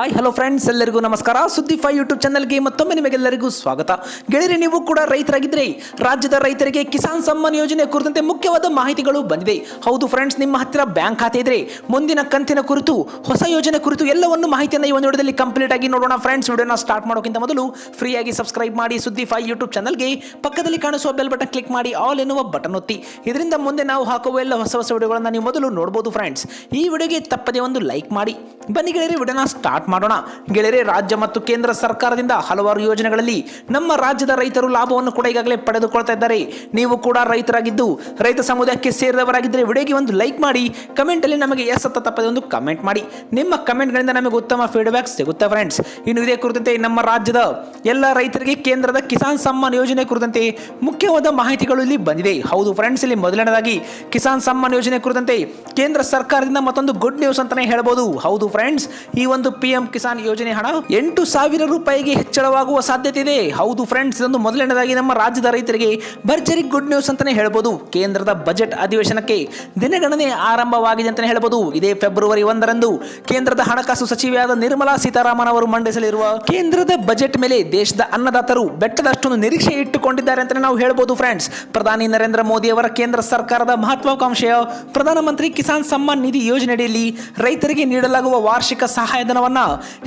Hi hello friends ಎಲ್ಲರಿಗೂ ನಮಸ್ಕಾರ. ಸುದ್ದಿ ಫೈ ಯೂಟ್ಯೂಬ್ ಚಾನಲ್ಗೆ ಮತ್ತೊಮ್ಮೆ ನಿಮಗೆಲ್ಲರಿಗೂ ಸ್ವಾಗತ. ಗೆಳೆಯರೆ, ನೀವು ಕೂಡ ರೈತರಾಗಿದ್ದರೆ ರಾಜ್ಯದ ರೈತರಿಗೆ ಕಿಸಾನ್ ಸಮ್ಮಾನ್ ಯೋಜನೆ ಕುರಿತಂತೆ ಮುಖ್ಯವಾದ ಮಾಹಿತಿಗಳು ಬಂದಿದೆ ಹೌದು ಫ್ರೆಂಡ್ಸ್ ನಿಮ್ಮ ಹತ್ತಿರ ಬ್ಯಾಂಕ್ ಖಾತೆ ಇದ್ರೆ ಮುಂದಿನ ಕಂತಿನ ಕುರಿತು, ಹೊಸ ಯೋಜನೆ ಕುರಿತು ಎಲ್ಲವನ್ನು ಮಾಹಿತಿಯನ್ನು ಈ ಒಂದು ವಿಡಿಯೋದಲ್ಲಿ ಕಂಪ್ಲೀಟ್ ಆಗಿ ನೋಡೋಣ ಫ್ರೆಂಡ್ಸ್ ವಿಡಿಯೋನ ಸ್ಟಾರ್ಟ್ ಮಾಡೋಕ್ಕಿಂತ ಮೊದಲು ಫ್ರೀಯಾಗಿ ಸಬ್ಸ್ಕ್ರೈಬ್ ಮಾಡಿ ಸುದ್ದಿ ಫೈ ಯೂಟ್ಯೂಬ್ ಚಾನಲ್ಗೆ ಪಕ್ಕದಲ್ಲಿ ಕಾಣಿಸುವ ಬೆಲ್ ಬಟನ್ ಕ್ಲಿಕ್ ಮಾಡಿ ಆಲ್ ಎನ್ನುವ ಬಟನ್ ಒತ್ತಿ. ಇದರಿಂದ ಮುಂದೆ ನಾವು ಹಾಕುವ ಎಲ್ಲ ಹೊಸ ಹೊಸ ವಿಡಿಯೋಗಳನ್ನು ನೀವು ಮೊದಲು ನೋಡಬಹುದು ಫ್ರೆಂಡ್ಸ್ ಈ ವಿಡಿಯೋಗೆ ತಪ್ಪದೇ ಒಂದು ಲೈಕ್ ಮಾಡಿ. ಬನ್ನಿ ಗೆಳೆಯರಿ, ವಿಡಿಯೋನ ಸ್ಟಾರ್ಟ್ ಮಾಡೋಣ. ಗೆಳೆಯರೆ, ರಾಜ್ಯ ಮತ್ತು ಕೇಂದ್ರ ಸರ್ಕಾರದಿಂದ ಹಲವಾರು ಯೋಜನೆಗಳಲ್ಲಿ ನಮ್ಮ ರಾಜ್ಯದ ರೈತರು ಲಾಭವನ್ನು ಕೂಡ ಈಗಾಗಲೇ ಪಡೆದುಕೊಳ್ತಾ ಇದ್ದಾರೆ. ನೀವು ಕೂಡ ರೈತರಾಗಿದ್ದು, ರೈತ ಸಮುದಾಯಕ್ಕೆ ಸೇರಿದವರಾಗಿದ್ದರೆ ವಿಡಿಯೋಗೆ ಒಂದು ಲೈಕ್ ಮಾಡಿ, ಕಮೆಂಟಲ್ಲಿ ನಮಗೆ ಎಸ್ ಅಂತ ತಪ್ಪದೆ ಒಂದು ಕಮೆಂಟ್ ಮಾಡಿ. ನಿಮ್ಮ ಕಮೆಂಟ್ಗಳಿಂದ ನಮಗೆ ಉತ್ತಮ ಫೀಡ್ಬ್ಯಾಕ್ ಸಿಗುತ್ತೆ ಫ್ರೆಂಡ್ಸ್ ಇನ್ನು ಇದೇ ಕುರಿತಂತೆ ನಮ್ಮ ರಾಜ್ಯದ ಎಲ್ಲ ರೈತರಿಗೆ ಕೇಂದ್ರದ ಕಿಸಾನ್ ಸಮ್ಮಾನ್ ಯೋಜನೆ ಕುರಿತಂತೆ ಮುಖ್ಯವಾದ ಮಾಹಿತಿಗಳು ಇಲ್ಲಿ ಬಂದಿದೆ. ಹೌದು ಫ್ರೆಂಡ್ಸ್ ಇಲ್ಲಿ ಮೊದಲನೇದಾಗಿ ಕಿಸಾನ್ ಸಮ್ಮಾನ್ ಯೋಜನೆ ಕುರಿತಂತೆ ಕೇಂದ್ರ ಸರ್ಕಾರದಿಂದ ಮತ್ತೊಂದು ಗುಡ್ ನ್ಯೂಸ್ ಅಂತಾನೆ ಹೇಳಬಹುದು ಹೌದು ಫ್ರೆಂಡ್ಸ್ ಈ ಒಂದು ಪಿ ಎಂ ಕಿಸಾನ್ ಯೋಜನೆ ಹಣ ಎಂಟು ಸಾವಿರ ರೂಪಾಯಿಗೆ ಹೆಚ್ಚಳವಾಗುವ ಸಾಧ್ಯತೆ ಇದೆ. ಹೌದು ಫ್ರೆಂಡ್ಸ್ ಇದೊಂದು ಮೊದಲನೇದಾಗಿ ನಮ್ಮ ರಾಜ್ಯದ ರೈತರಿಗೆ ಭರ್ಜರಿ ಗುಡ್ ನ್ಯೂಸ್ ಅಂತಾನೆ ಹೇಳಬಹುದು ಕೇಂದ್ರದ ಬಜೆಟ್ ಅಧಿವೇಶನಕ್ಕೆ ದಿನಗಣನೆ ಆರಂಭವಾಗಿದೆ ಅಂತಾನೆ ಹೇಳಬಹುದು ಇದೇ ಫೆಬ್ರವರಿ ಒಂದರಂದು ಕೇಂದ್ರದ ಹಣಕಾಸು ಸಚಿವೆಯಾದ ನಿರ್ಮಲಾ ಸೀತಾರಾಮನ್ ಅವರು ಮಂಡಿಸಲಿರುವ ಕೇಂದ್ರದ ಬಜೆಟ್ ಮೇಲೆ ದೇಶದ ಅನ್ನದಾತರು ಬೆಟ್ಟದಷ್ಟೊಂದು ನಿರೀಕ್ಷೆ ಇಟ್ಟುಕೊಂಡಿದ್ದಾರೆ ಅಂತಲೇ ನಾವು ಹೇಳ್ಬೋದು ಫ್ರೆಂಡ್ಸ್ ಪ್ರಧಾನಿ ನರೇಂದ್ರ ಮೋದಿ ಅವರ ಕೇಂದ್ರ ಸರ್ಕಾರದ ಮಹತ್ವಾಕಾಂಕ್ಷೆಯ ಪ್ರಧಾನಮಂತ್ರಿ ಕಿಸಾನ್ ಸಮ್ಮಾನ್ ನಿಧಿ ಯೋಜನೆಯಡಿಯಲ್ಲಿ ರೈತರಿಗೆ ನೀಡಲಾಗುವ ವಾರ್ಷಿಕ ಸಹಾಯಧನವನ್ನ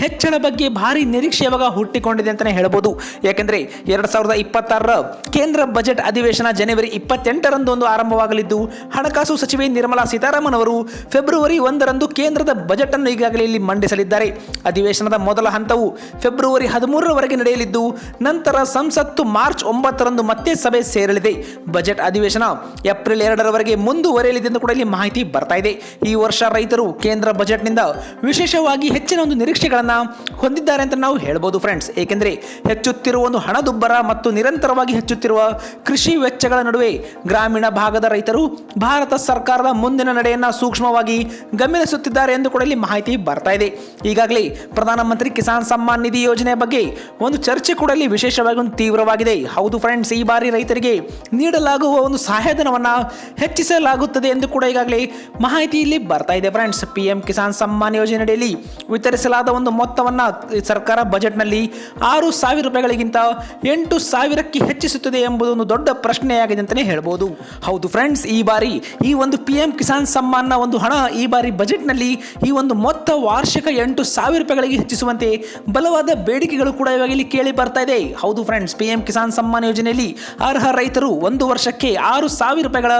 ಹೆಚ್ಚಳ ಬಗ್ಗೆ ಭಾರಿ ನಿರೀಕ್ಷೆ ಇವಾಗ ಹುಟ್ಟಿಕೊಂಡಿದೆ ಅಂತಲೇ ಹೇಳ್ಬೋದು. ಯಾಕೆಂದರೆ ಎರಡು ಸಾವಿರದ ಇಪ್ಪತ್ತಾರರ ಕೇಂದ್ರ ಬಜೆಟ್ ಅಧಿವೇಶನ ಜನವರಿ ಇಪ್ಪತ್ತೆಂಟರಂದು ಒಂದು ಆರಂಭವಾಗಲಿದ್ದು, ಹಣಕಾಸು ಸಚಿವೆ ನಿರ್ಮಲಾ ಸೀತಾರಾಮನ್ ಅವರು ಫೆಬ್ರವರಿ ಒಂದರಂದು ಕೇಂದ್ರದ ಬಜೆಟ್ ಅನ್ನು ಈಗಾಗಲೇ ಇಲ್ಲಿ ಮಂಡಿಸಲಿದ್ದಾರೆ. ಅಧಿವೇಶನದ ಮೊದಲ ಹಂತವು ಫೆಬ್ರವರಿ ಹದಿಮೂರರವರೆಗೆ ನಡೆಯಲಿದ್ದು ನಂತರ ಸಂಸತ್ತು ಮಾರ್ಚ್ ಒಂಬತ್ತರಂದು ಮತ್ತೆ ಸಭೆ ಸೇರಲಿದೆ. ಬಜೆಟ್ ಅಧಿವೇಶನ ಏಪ್ರಿಲ್ ಎರಡರವರೆಗೆ ಮುಂದುವರೆಯಲಿದೆ ಎಂದು ಕೂಡ ಇಲ್ಲಿ ಮಾಹಿತಿ ಬರ್ತಾ ಇದೆ. ಈ ವರ್ಷ ರೈತರು ಕೇಂದ್ರ ಬಜೆಟ್ನಿಂದ ವಿಶೇಷವಾಗಿ ಹೆಚ್ಚಿನ ಒಂದು ನಿರೀಕ್ಷೆಗಳನ್ನು ಹೊಂದಿದ್ದಾರೆ ಅಂತ ನಾವು ಹೇಳ್ಬೋದು ಫ್ರೆಂಡ್ಸ್. ಏಕೆಂದರೆ ಹೆಚ್ಚುತ್ತಿರುವ ಒಂದು ಹಣದುಬ್ಬರ ಮತ್ತು ನಿರಂತರವಾಗಿ ಹೆಚ್ಚುತ್ತಿರುವ ಕೃಷಿ ವೆಚ್ಚಗಳ ನಡುವೆ ಗ್ರಾಮೀಣ ಭಾಗದ ರೈತರು ಭಾರತ ಸರ್ಕಾರದ ಮುಂದಿನ ನಡೆಯನ್ನ ಸೂಕ್ಷ್ಮವಾಗಿ ಗಮನಿಸುತ್ತಿದ್ದಾರೆ ಎಂದು ಕೂಡ ಇಲ್ಲಿ ಮಾಹಿತಿ ಬರ್ತಾ ಇದೆ. ಈಗಾಗಲೇ ಪ್ರಧಾನಮಂತ್ರಿ ಕಿಸಾನ್ ಸಮ್ಮಾನ್ ನಿಧಿ ಯೋಜನೆ ಬಗ್ಗೆ ಒಂದು ಚರ್ಚೆ ಕೂಡ ಇಲ್ಲಿ ವಿಶೇಷವಾಗಿ ಒಂದು ತೀವ್ರವಾಗಿದೆ. ಹೌದು ಫ್ರೆಂಡ್ಸ್ ಈ ಬಾರಿ ರೈತರಿಗೆ ನೀಡಲಾಗುವ ಒಂದು ಸಹಾಯಧನವನ್ನು ಹೆಚ್ಚಿಸಲಾಗುತ್ತದೆ ಎಂದು ಕೂಡ ಈಗಾಗಲೇ ಮಾಹಿತಿ ಇಲ್ಲಿ ಬರ್ತಾ ಇದೆ friends P M Kisan Samman ಯೋಜನೆಯಡಿಯಲ್ಲಿ ವಿತರಿಸಲಾದ ಒಂದು ಮೊತ್ತವನ್ನು ಸರ್ಕಾರ ಬಜೆಟ್ನಲ್ಲಿ ಆರು ಸಾವಿರ ರೂಪಾಯಿಗಳಿಗಿಂತ ಎಂಟು ಸಾವಿರಕ್ಕೆ ಹೆಚ್ಚಿಸುತ್ತದೆ ಎಂಬುದು ಒಂದು ದೊಡ್ಡ ಪ್ರಶ್ನೆಯಾಗಿದೆ ಅಂತಲೇ ಹೇಳ್ಬೋದು. ಹೌದು ಫ್ರೆಂಡ್ಸ್ ಈ ಬಾರಿ ಈ ಒಂದು ಪಿ ಎಂ ಕಿಸಾನ್ ಸಮ್ಮಾನ್ನ ಒಂದು ಹಣ ಈ ಬಾರಿ ಬಜೆಟ್ನಲ್ಲಿ ಈ ಒಂದು ಮೊತ್ತ ವಾರ್ಷಿಕ ಎಂಟು ಸಾವಿರ ರೂಪಾಯಿಗಳಿಗೆ ಹೆಚ್ಚಿಸುವಂತೆ ಬಲವಾದ ಬೇಡಿಕೆಗಳು ಕೂಡ ಇವಾಗ ಕೇಳಿ ಬರ್ತಾ ಇದೆ. ಹೌದು friends P M Kisan Samman ಯೋಜನೆಯಲ್ಲಿ ಅರ್ಹ ರೈತರು ಒಂದು ವರ್ಷಕ್ಕೆ ಆರು ಸಾವಿರ ರೂಪಾಯಿಗಳ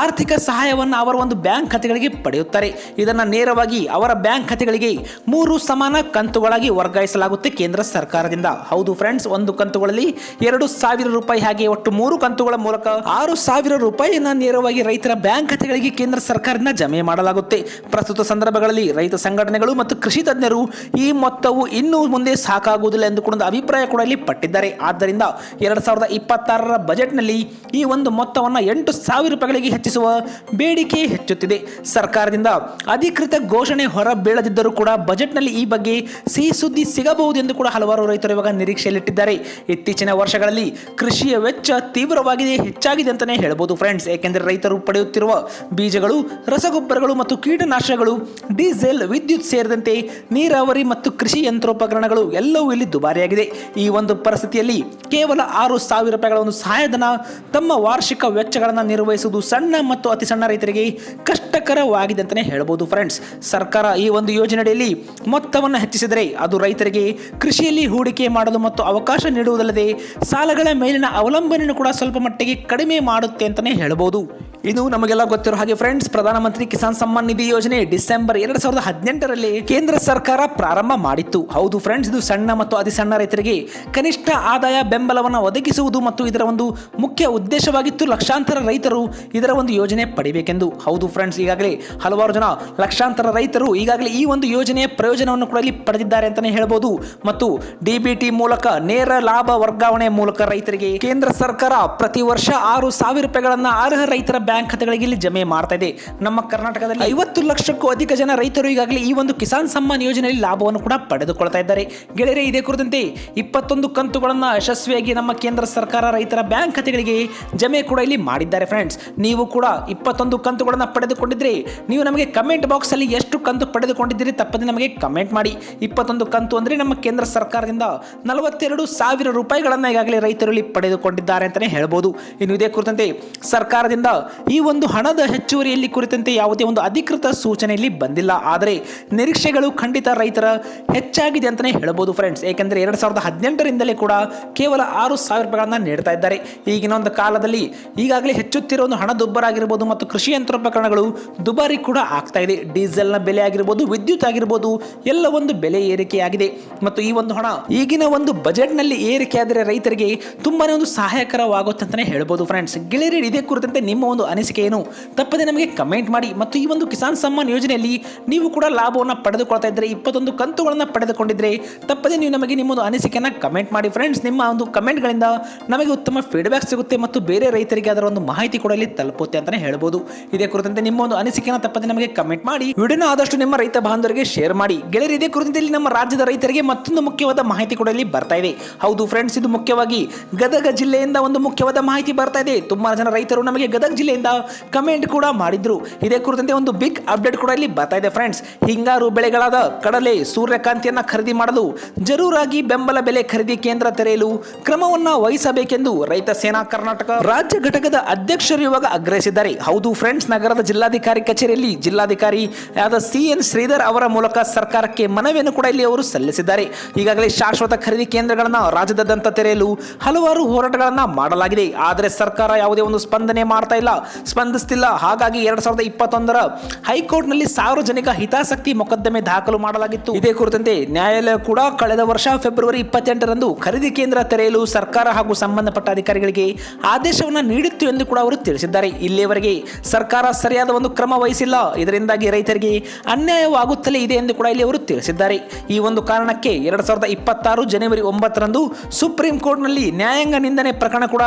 ಆರ್ಥಿಕ ಸಹಾಯವನ್ನು ಅವರ ಒಂದು ಬ್ಯಾಂಕ್ ಖಾತೆಗಳಿಗೆ ಪಡೆಯುತ್ತಾರೆ. ಇದನ್ನು ನೇರವಾಗಿ ಅವರ ಬ್ಯಾಂಕ್ ಖಾತೆಗಳಿಗೆ ಮೂರು ಸಮಾನ ಕಂತುಗಳಾಗಿ ವರ್ಗಾಯಿಸಲಾಗುತ್ತೆ ಕೇಂದ್ರ ಸರ್ಕಾರದಿಂದ. ಹೌದು ಫ್ರೆಂಡ್ಸ್ ಒಂದು ಕಂತುಗಳಲ್ಲಿ ಎರಡು ಸಾವಿರ ರೂಪಾಯಿ ಹಾಗೆ ಒಟ್ಟು ಮೂರು ಕಂತುಗಳ ಮೂಲಕ ಆರು ಸಾವಿರ ರೂಪಾಯಿಯನ್ನು ನೇರವಾಗಿ ರೈತರ ಬ್ಯಾಂಕ್ ಖಾತೆಗಳಿಗೆ ಕೇಂದ್ರ ಸರ್ಕಾರದಿಂದ ಜಮೆ ಮಾಡಲಾಗುತ್ತೆ. ಪ್ರಸ್ತುತ ಸಂದರ್ಭಗಳಲ್ಲಿ ರೈತ ಸಂಘಟನೆಗಳು ಮತ್ತು ಕೃಷಿ ತಜ್ಞರು ಈ ಮೊತ್ತವು ಇನ್ನೂ ಮುಂದೆ ಸಾಕಾಗುವುದಿಲ್ಲ ಎಂದು ಅಭಿಪ್ರಾಯ ಅಭಿಪ್ರಾಯ ಕೂಡ ಇಲ್ಲಿ ಪಟ್ಟಿದ್ದಾರೆ. ಆದ್ದರಿಂದ ಎರಡು ಸಾವಿರದ ಇಪ್ಪತ್ತಾರರ ಬಜೆಟ್ನಲ್ಲಿ ಈ ಒಂದು ಮೊತ್ತವನ್ನು ಎಂಟು ಸಾವಿರ ರೂಪಾಯಿಗಳಿಗೆ ಹೆಚ್ಚಿಸುವ ಬೇಡಿಕೆ ಹೆಚ್ಚುತ್ತಿದೆ. ಸರ್ಕಾರದಿಂದ ಅಧಿಕೃತ ಘೋಷಣೆ ಹೊರಬೀಳದಿದ್ದರೂ ಕೂಡ ಬಜೆಟ್ನಲ್ಲಿ ಈ ಬಗ್ಗೆ ಸಿಹಿ ಸುದ್ದಿ ಸಿಗಬಹುದು ಎಂದು ಕೂಡ ಹಲವಾರು ರೈತರು ಇವಾಗ ನಿರೀಕ್ಷೆಯಲ್ಲಿಟ್ಟಿದ್ದಾರೆ. ಇತ್ತೀಚಿನ ವರ್ಷಗಳಲ್ಲಿ ಕೃಷಿಯ ವೆಚ್ಚ ತೀವ್ರವಾಗಿದೆ, ಹೆಚ್ಚಾಗಿದೆ ಅಂತಲೇ ಹೇಳ್ಬೋದು ಫ್ರೆಂಡ್ಸ್. ಏಕೆಂದರೆ ರೈತರು ಪಡೆಯುತ್ತಿರುವ ಬೀಜಗಳು, ರಸಗೊಬ್ಬರಗಳು ಮತ್ತು ಕೀಟನಾಶಕಗಳು, ಡೀಸೆಲ್, ವಿದ್ಯುತ್ ಸೇರಿದಂತೆ ನೀರಾವರಿ ಮತ್ತು ಕೃಷಿ ಯಂತ್ರೋಪಕರಣಗಳು ಎಲ್ಲವೂ ಇಲ್ಲಿ ದುಬಾರಿಯಾಗಿದೆ. ಈ ಒಂದು ಪರಿಸ್ಥಿತಿಯಲ್ಲಿ ಕೇವಲ ಆರು ಸಾವಿರ ರೂಪಾಯಿಗಳ ಒಂದು ಸಹಾಯಧನ ತಮ್ಮ ವಾರ್ಷಿಕ ವೆಚ್ಚಗಳನ್ನು ನಿರ್ವಹಿಸುವುದು ಸಣ್ಣ ಮತ್ತು ಅತಿ ಸಣ್ಣ ರೈತರಿಗೆ ಕಷ್ಟಕರವಾಗಿದೆ ಅಂತಲೇ ಹೇಳ್ಬೋದು ಫ್ರೆಂಡ್ಸ್ ಸರ್ಕಾರ ಈ ಒಂದು ಯೋಜನೆಯಲ್ಲಿ ಮೊತ್ತವನ್ನು ಹೆಚ್ಚಿಸಿದರೆ ಅದು ರೈತರಿಗೆ ಕೃಷಿಯಲ್ಲಿ ಹೂಡಿಕೆ ಮಾಡಲು ಮತ್ತು ಅವಕಾಶ ನೀಡುವುದಲ್ಲದೆ ಸಾಲಗಳ ಮೇಲಿನ ಅವಲಂಬನೆಯನ್ನು ಕೂಡ ಸ್ವಲ್ಪ ಮಟ್ಟಿಗೆ ಕಡಿಮೆ ಮಾಡುತ್ತೆ ಅಂತಲೇ ಹೇಳ್ಬೋದು. ಇದು ನಮಗೆಲ್ಲ ಗೊತ್ತಿರೋ ಹಾಗೆ ಫ್ರೆಂಡ್ಸ್ ಪ್ರಧಾನಮಂತ್ರಿ ಕಿಸಾನ್ ಸಮ್ಮಾನ್ ನಿಧಿ ಯೋಜನೆ ಡಿಸೆಂಬರ್ ಎರಡ್ ಸಾವಿರದ ಹದಿನೆಂಟರಲ್ಲಿ ಕೇಂದ್ರ ಸರ್ಕಾರ ಪ್ರಾರಂಭ ಮಾಡಿತ್ತು. ಹೌದು ಫ್ರೆಂಡ್ಸ್ ಇದು ಸಣ್ಣ ಮತ್ತು ಅತಿ ಸಣ್ಣ ರೈತರಿಗೆ ಕನಿಷ್ಠ ಆದಾಯ ಬೆಂಬಲವನ್ನು ಒದಗಿಸುವುದು ಮತ್ತು ಇದರ ಒಂದು ಮುಖ್ಯ ಉದ್ದೇಶವಾಗಿತ್ತು. ಲಕ್ಷಾಂತರ ರೈತರು ಇದರ ಒಂದು ಯೋಜನೆ ಪಡಿಬೇಕೆಂದು. ಹೌದು ಫ್ರೆಂಡ್ಸ್ ಈಗಾಗಲೇ ಹಲವಾರು ಜನ ಲಕ್ಷಾಂತರ ರೈತರು ಈಗಾಗಲೇ ಈ ಒಂದು ಯೋಜನೆಯ ಪ್ರಯೋಜನವನ್ನು ಕೂಡ ಇಲ್ಲಿ ಪಡೆದಿದ್ದಾರೆ ಅಂತಾನೆ ಹೇಳಬಹುದು ಮತ್ತು ಡಿಬಿಟಿ ಮೂಲಕ ನೇರ ಲಾಭ ವರ್ಗಾವಣೆ ಮೂಲಕ ರೈತರಿಗೆ ಕೇಂದ್ರ ಸರ್ಕಾರ ಪ್ರತಿ ವರ್ಷ ಆರು ಸಾವಿರ ರೂಪಾಯಿಗಳನ್ನ ಅರ್ಹ ರೈತರ ಬ್ಯಾಂಕ್ ಬ್ಯಾಂಕ್ ಖಾತೆಗಳಿಗೆ ಇಲ್ಲಿ ಜಮೆ ಮಾಡ್ತಾ ಇದೆ. ನಮ್ಮ ಕರ್ನಾಟಕದಲ್ಲಿ ಐವತ್ತು ಲಕ್ಷಕ್ಕೂ ಅಧಿಕ ಜನ ರೈತರು ಈಗಾಗಲೇ ಈ ಒಂದು ಕಿಸಾನ್ ಸಮ್ಮಾನ್ ಯೋಜನೆಯಲ್ಲಿ ಲಾಭವನ್ನು ಕೂಡ ಪಡೆದುಕೊಳ್ತಾ ಇದ್ದಾರೆ. ಗೆಳೆಯರೇ, ಇದೇ ಕುರಿತಂತೆ ಇಪ್ಪತ್ತೊಂದು ಕಂತುಗಳನ್ನು ಯಶಸ್ವಿಯಾಗಿ ನಮ್ಮ ಕೇಂದ್ರ ಸರ್ಕಾರ ರೈತರ ಬ್ಯಾಂಕ್ ಖಾತೆಗಳಿಗೆ ಜಮೆ ಕೂಡ ಇಲ್ಲಿ ಮಾಡಿದ್ದಾರೆ ಫ್ರೆಂಡ್ಸ್ ನೀವು ಕೂಡ ಇಪ್ಪತ್ತೊಂದು ಕಂತುಗಳನ್ನು ಪಡೆದುಕೊಂಡಿದ್ರೆ ನೀವು ನಮಗೆ ಕಮೆಂಟ್ ಬಾಕ್ಸ್ ಅಲ್ಲಿ ಎಷ್ಟು ಕಂತು ಪಡೆದುಕೊಂಡಿದ್ದೀರಿ ತಪ್ಪದೆ ನಮಗೆ ಕಮೆಂಟ್ ಮಾಡಿ. ಇಪ್ಪತ್ತೊಂದು ಕಂತು ಅಂದ್ರೆ ನಮ್ಮ ಕೇಂದ್ರ ಸರ್ಕಾರದಿಂದ ನಲವತ್ತೆರಡು ಸಾವಿರ ರೂಪಾಯಿಗಳನ್ನು ಈಗಾಗಲೇ ರೈತರಲ್ಲಿ ಪಡೆದುಕೊಂಡಿದ್ದಾರೆ ಅಂತಲೇ ಹೇಳ್ಬೋದು. ಇನ್ನು ಇದೇ ಕುರಿತಂತೆ ಸರ್ಕಾರದಿಂದ ಈ ಒಂದು ಹಣದ ಹೆಚ್ಚುವರಿಯಲ್ಲಿ ಕುರಿತಂತೆ ಯಾವುದೇ ಒಂದು ಅಧಿಕೃತ ಸೂಚನೆಯಲ್ಲಿ ಬಂದಿಲ್ಲ. ಆದರೆ ನಿರೀಕ್ಷೆಗಳು ಖಂಡಿತ ರೈತರ ಹೆಚ್ಚಾಗಿದೆ ಅಂತಲೇ ಹೇಳ್ಬೋದು ಫ್ರೆಂಡ್ಸ್ ಏಕೆಂದರೆ ಎರಡು ಸಾವಿರದ ಹದಿನೆಂಟರಿಂದಲೇ ಕೂಡ ಕೇವಲ ಆರು ಸಾವಿರ ರೂಪಾಯಿಗಳನ್ನು ನೀಡ್ತಾ ಇದ್ದಾರೆ. ಈಗಿನ ಒಂದು ಕಾಲದಲ್ಲಿ ಈಗಾಗಲೇ ಹೆಚ್ಚುತ್ತಿರುವ ಒಂದು ಹಣ ದುಬ್ಬರ ಆಗಿರ್ಬೋದು ಮತ್ತು ಕೃಷಿ ಯಂತ್ರೋಪಕರಣಗಳು ದುಬಾರಿ ಕೂಡ ಆಗ್ತಾ ಇದೆ. ಡೀಸೆಲ್ನ ಬೆಲೆ ಆಗಿರ್ಬೋದು, ವಿದ್ಯುತ್ ಆಗಿರ್ಬೋದು, ಎಲ್ಲ ಒಂದು ಬೆಲೆ ಏರಿಕೆಯಾಗಿದೆ. ಮತ್ತು ಈ ಒಂದು ಹಣ ಈಗಿನ ಒಂದು ಬಜೆಟ್ನಲ್ಲಿ ಏರಿಕೆ ಆದರೆ ರೈತರಿಗೆ ತುಂಬಾನೇ ಒಂದು ಸಹಾಯಕರವಾಗುತ್ತೆ ಅಂತಲೇ ಹೇಳ್ಬೋದು ಫ್ರೆಂಡ್ಸ್ ಗೆಳೆಯರಿ, ಇದೇ ಕುರಿತಂತೆ ನಿಮ್ಮ ಒಂದು ಅನಿಸಿಕೆ ಏನು? ತಪ್ಪದೆ ನಮಗೆ ಕಮೆಂಟ್ ಮಾಡಿ. ಮತ್ತು ಈ ಒಂದು ಕಿಸಾನ್ ಸಮ್ಮಾನ್ ಯೋಜನೆಯಲ್ಲಿ ನೀವು ಕೂಡ ಲಾಭವನ್ನು ಪಡೆದುಕೊಳ್ತಾ ಇದ್ದರೆ ಇಪ್ಪತ್ತೊಂದು ಕಂತುಗಳನ್ನು ಪಡೆದುಕೊಂಡಿದ್ರೆ, ತಪ್ಪದೆ ನೀವು ನಮಗೆ ನಿಮ್ಮ ಒಂದು ಅನಿಸಿಕೆಯನ್ನು ಕಮೆಂಟ್ ಮಾಡಿ. ಫ್ರೆಂಡ್ಸ್ ನಿಮ್ಮ ಒಂದು ಕಮೆಂಟ್ಗಳಿಂದ ನಮಗೆ ಉತ್ತಮ ಫೀಡ್ಬ್ಯಾಕ್ ಸಿಗುತ್ತೆ ಮತ್ತು ಬೇರೆ ರೈತರಿಗೆ ಅದರ ಒಂದು ಮಾಹಿತಿ ಕೂಡ ಇಲ್ಲಿ ತಲುಪುತ್ತೆ ಅಂತಲೇ ಹೇಳ್ಬೋದು. ಇದೇ ಕುರಿತಂತೆ ನಿಮ್ಮ ಒಂದು ಅನಿಸಿಕೆಯನ್ನು ತಪ್ಪದೆ ನಮಗೆ ಕಮೆಂಟ್ ಮಾಡಿ. ವಿಡಿಯೋನ ಆದಷ್ಟು ನಿಮ್ಮ ರೈತ ಬಾಂಧವರಿಗೆ ಶೇರ್ ಮಾಡಿ. ಗೆಳೆಯರು, ಇದೇ ಕುರಿತಂತೆ ನಮ್ಮ ರಾಜ್ಯದ ರೈತರಿಗೆ ಮತ್ತೊಂದು ಮುಖ್ಯವಾದ ಮಾಹಿತಿ ಕೂಡ ಇಲ್ಲಿ ಬರ್ತಾ ಇದೆ. ಹೌದು ಫ್ರೆಂಡ್ಸ್ ಇದು ಮುಖ್ಯವಾಗಿ ಗದಗ ಜಿಲ್ಲೆಯಿಂದ ಒಂದು ಮುಖ್ಯವಾದ ಮಾಹಿತಿ ಬರ್ತಾ ಇದೆ. ತುಂಬಾ ಜನ ರೈತರು ನಮಗೆ ಗದಗ ಜಿಲ್ಲೆಯಿಂದ ಕಮೆಂಟ್ ಕೂಡ ಮಾಡಿದ್ರು. ಇದೇ ಕುರಿತಂತೆ ಒಂದು ಬಿಗ್ ಅಪ್ಡೇಟ್ ಕೂಡ ಇಲ್ಲಿ ಬರ್ತಾ ಇದೆ ಫ್ರೆಂಡ್ಸ್ ಹಿಂಗಾರು ಬೆಳೆಗಳಾದ ಕಡಲೆ, ಸೂರ್ಯಕಾಂತಿಯನ್ನ ಖರೀದಿ ಮಾಡಲು ಜರೂರಾಗಿ ಬೆಂಬಲ ಬೆಲೆ ಖರೀದಿ ಕೇಂದ್ರ ತೆರೆಯಲು ಕ್ರಮವನ್ನ ವಹಿಸಬೇಕೆಂದು ರೈತ ಸೇನಾ ಕರ್ನಾಟಕ ರಾಜ್ಯ ಘಟಕದ ಅಧ್ಯಕ್ಷರು ಇವಾಗ ಆಗ್ರಹಿಸಿದ್ದಾರೆ. ಹೌದು ಫ್ರೆಂಡ್ಸ್ ನಗರದ ಜಿಲ್ಲಾಧಿಕಾರಿ ಕಚೇರಿಯಲ್ಲಿ ಜಿಲ್ಲಾಧಿಕಾರಿ ಆದ ಸಿ ಎನ್ ಶ್ರೀಧರ್ ಅವರ ಮೂಲಕ ಸರ್ಕಾರಕ್ಕೆ ಮನವಿಯನ್ನು ಕೂಡ ಇಲ್ಲಿ ಅವರು ಸಲ್ಲಿಸಿದ್ದಾರೆ. ಈಗಾಗಲೇ ಶಾಶ್ವತ ಖರೀದಿ ಕೇಂದ್ರಗಳನ್ನ ರಾಜ್ಯದಂತ ತೆರೆಯಲು ಹಲವಾರು ಹೋರಾಟಗಳನ್ನ ಮಾಡಲಾಗಿದೆ. ಆದರೆ ಸರ್ಕಾರ ಯಾವುದೇ ಒಂದು ಸ್ಪಂದನೆ ಮಾಡ್ತಾ ಇಲ್ಲ. ಸ್ಪಂದಿಸ್ತಿಲ್ಲ. ಹಾಗಾಗಿ ಎರಡ್ ಸಾವಿರದ ಇಪ್ಪತ್ತೊಂದರ ಹೈಕೋರ್ಟ್ನಲ್ಲಿ ಸಾರ್ವಜನಿಕ ಹಿತಾಸಕ್ತಿ ಮೊಕದ್ದಮೆ ದಾಖಲು ಮಾಡಲಾಗಿತ್ತು. ಇದೇ ಕುರಿತಂತೆ ನ್ಯಾಯಾಲಯ ಕೂಡ ಕಳೆದ ವರ್ಷ ಫೆಬ್ರವರಿ ಇಪ್ಪತ್ತೆಂಟರಂದು ಖರೀದಿ ಕೇಂದ್ರ ತೆರೆಯಲು ಸರ್ಕಾರ ಹಾಗೂ ಸಂಬಂಧಪಟ್ಟ ಅಧಿಕಾರಿಗಳಿಗೆ ಆದೇಶವನ್ನು ನೀಡಿತ್ತು ಎಂದು ಕೂಡ ಅವರು ತಿಳಿಸಿದ್ದಾರೆ. ಇಲ್ಲಿಯವರೆಗೆ ಸರ್ಕಾರ ಸರಿಯಾದ ಒಂದು ಕ್ರಮ ವಹಿಸಿಲ್ಲ. ಇದರಿಂದಾಗಿ ರೈತರಿಗೆ ಅನ್ಯಾಯವಾಗುತ್ತಲೇ ಇದೆ ಎಂದು ಕೂಡ ಇಲ್ಲಿ ಅವರು ತಿಳಿಸಿದ್ದಾರೆ. ಈ ಒಂದು ಕಾರಣಕ್ಕೆ ಎರಡ್ ಸಾವಿರದ ಇಪ್ಪತ್ತಾರು ಜನವರಿ ಒಂಬತ್ತರಂದು ಸುಪ್ರೀಂ ಕೋರ್ಟ್ನಲ್ಲಿ ನ್ಯಾಯಾಂಗ ನಿಂದನೆ ಪ್ರಕರಣ ಕೂಡ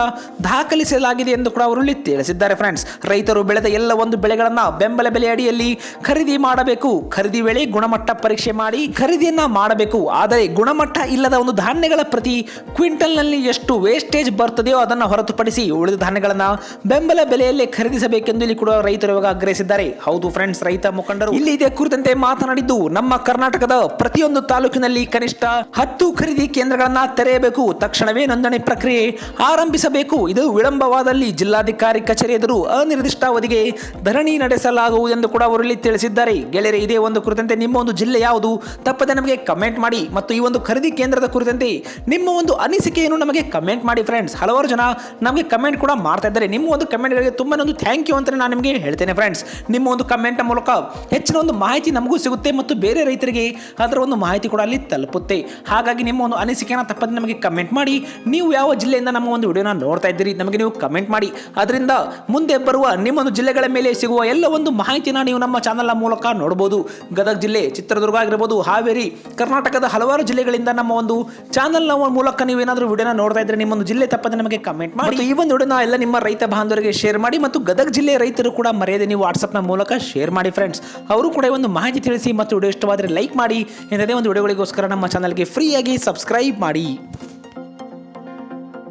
ದಾಖಲಿಸಲಾಗಿದೆ ಎಂದು ಕೂಡ ಅವರು ತಿಳಿಸಿದ್ದಾರೆ ಫ್ರೆಂಡ್ಸ್ ರೈತರು ಬೆಳೆದ ಎಲ್ಲ ಒಂದು ಬೆಳೆಗಳನ್ನ ಬೆಂಬಲ ಬೆಲೆ ಅಡಿಯಲ್ಲಿ ಖರೀದಿ ಮಾಡಬೇಕು. ಖರೀದಿ ವೇಳೆ ಗುಣಮಟ್ಟ ಪರೀಕ್ಷೆ ಮಾಡಿ ಖರೀದಿಯನ್ನ ಮಾಡಬೇಕು. ಆದರೆ ಗುಣಮಟ್ಟ ಇಲ್ಲದ ಒಂದು ಧಾನ್ಯಗಳ ಪ್ರತಿ ಕ್ವಿಂಟಲ್ನಲ್ಲಿ ಎಷ್ಟು ವೇಸ್ಟೇಜ್ ಬರ್ತದೆಯೋ ಅದನ್ನು ಹೊರತುಪಡಿಸಿ ಉಳಿದ ಧಾನ್ಯಗಳನ್ನ ಬೆಂಬಲ ಬೆಲೆಯಲ್ಲೇ ಖರೀದಿಸಬೇಕೆಂದು ಇಲ್ಲಿ ಕೂಡ ರೈತರು ಇವಾಗ ಆಗ್ರಹಿಸಿದ್ದಾರೆ. ಹೌದು ಫ್ರೆಂಡ್ಸ್ ರೈತ ಮುಖಂಡರು ಇಲ್ಲಿ ಇದೇ ಕುರಿತಂತೆ ಮಾತನಾಡಿದ್ದು ನಮ್ಮ ಕರ್ನಾಟಕದ ಪ್ರತಿಯೊಂದು ತಾಲೂಕಿನಲ್ಲಿ ಕನಿಷ್ಠ ಹತ್ತು ಖರೀದಿ ಕೇಂದ್ರಗಳನ್ನ ತೆರೆಯಬೇಕು. ತಕ್ಷಣವೇ ನೋಂದಣಿ ಪ್ರಕ್ರಿಯೆ ಆರಂಭಿಸಬೇಕು. ಇದು ವಿಳಂಬವಾದಲ್ಲಿ ಜಿಲ್ಲಾಧಿಕಾರಿ ಕಚೇರಿ ಎದುರು ಅನಿರ್ದಿಷ್ಟಾವಧಿಗೆ ಧರಣಿ ನಡೆಸಲಾಗುವುದು ಎಂದು ಕೂಡ ಅವರಲ್ಲಿ ತಿಳಿಸಿದ್ದಾರೆ. ಗೆಳೆಯರೆ, ಇದೇ ಒಂದು ಕುರಿತಂತೆ ನಿಮ್ಮ ಒಂದು ಜಿಲ್ಲೆ ಯಾವುದು? ತಪ್ಪದೆ ನಮಗೆ ಕಮೆಂಟ್ ಮಾಡಿ ಮತ್ತು ಈ ಒಂದು ಖರೀದಿ ಕೇಂದ್ರದ ಕುರಿತಂತೆ ನಿಮ್ಮ ಒಂದು ಅನಿಸಿಕೆಯನ್ನು ನಮಗೆ ಕಮೆಂಟ್ ಮಾಡಿ ಫ್ರೆಂಡ್ಸ್ ಹಲವಾರು ಜನ ನಮಗೆ ಕಮೆಂಟ್ ಕೂಡ ಮಾಡ್ತಾ ಇದ್ದಾರೆ. ನಿಮ್ಮ ಒಂದು ಕಮೆಂಟ್ಗಳಿಗೆ ತುಂಬಾ ಒಂದು ಥ್ಯಾಂಕ್ ಯು ಅಂತ ನಾನು ನಿಮಗೆ ಹೇಳ್ತೇನೆ ಫ್ರೆಂಡ್ಸ್ ನಿಮ್ಮ ಒಂದು ಕಮೆಂಟ್ ಮೂಲಕ ಹೆಚ್ಚಿನ ಒಂದು ಮಾಹಿತಿ ನಮಗೂ ಸಿಗುತ್ತೆ ಮತ್ತು ಬೇರೆ ರೈತರಿಗೆ ಅದರ ಒಂದು ಮಾಹಿತಿ ಕೂಡ ಅಲ್ಲಿ ತಲುಪುತ್ತೆ. ಹಾಗಾಗಿ ನಿಮ್ಮ ಒಂದು ಅನಿಸಿಕೆನ ತಪ್ಪದೆ ನಮಗೆ ಕಮೆಂಟ್ ಮಾಡಿ. ನೀವು ಯಾವ ಜಿಲ್ಲೆಯಿಂದ ನಮ್ಮ ಒಂದು ವಿಡಿಯೋನ ನೋಡ್ತಾ ಇದ್ದೀರಿ, ನಮಗೆ ನೀವು ಕಮೆಂಟ್ ಮಾಡಿ. ಅದರಿಂದ ಮುಂದೆ ಬರುವ ನಿಮ್ಮೊಂದು ಜಿಲ್ಲೆಗಳ ಮೇಲೆ ಸಿಗುವ ಎಲ್ಲ ಒಂದು ಮಾಹಿತಿನ ನೀವು ನಮ್ಮ ಚಾನಲ್ನ ಮೂಲಕ ನೋಡಬಹುದು. ಗದಗ ಜಿಲ್ಲೆ ಚಿತ್ರದುರ್ಗ ಆಗಿರ್ಬೋದು, ಹಾವೇರಿ, ಕರ್ನಾಟಕದ ಹಲವಾರು ಜಿಲ್ಲೆಗಳಿಂದ ನಮ್ಮ ಒಂದು ಚಾನಲ್ನ ಮೂಲಕ ನೀವು ಏನಾದರೂ ವಿಡಿಯೋನ ನೋಡ್ತಾ ಇದ್ರೆ ನಿಮ್ಮೊಂದು ಜಿಲ್ಲೆ ತಪ್ಪದೆ ನಮಗೆ ಕಮೆಂಟ್ ಮಾಡಿ. ಈ ಒಂದು ವಿಡಿಯೋನ ಎಲ್ಲ ನಿಮ್ಮ ರೈತ ಬಾಂಧವರಿಗೆ ಶೇರ್ ಮಾಡಿ ಮತ್ತು ಗದಗ ಜಿಲ್ಲೆಯ ರೈತರು ಕೂಡ ಮರೆಯದೆ ನೀವು ವಾಟ್ಸಪ್ನ ಮೂಲಕ ಶೇರ್ ಮಾಡಿ ಫ್ರೆಂಡ್ಸ್ ಅವರು ಕೂಡ ಒಂದು ಮಾಹಿತಿ ತಿಳಿಸಿ ಮತ್ತು ವಿಡಿಯೋ ಇಷ್ಟವಾದರೆ ಲೈಕ್ ಮಾಡಿ. ಇಂಥದೇ ಒಂದು ವಿಡಿಯೋಗಳಿಗೋಸ್ಕರ ನಮ್ಮ ಚಾನಲ್ಗೆ ಫ್ರೀಯಾಗಿ ಸಬ್ಸ್ಕ್ರೈಬ್ ಮಾಡಿ.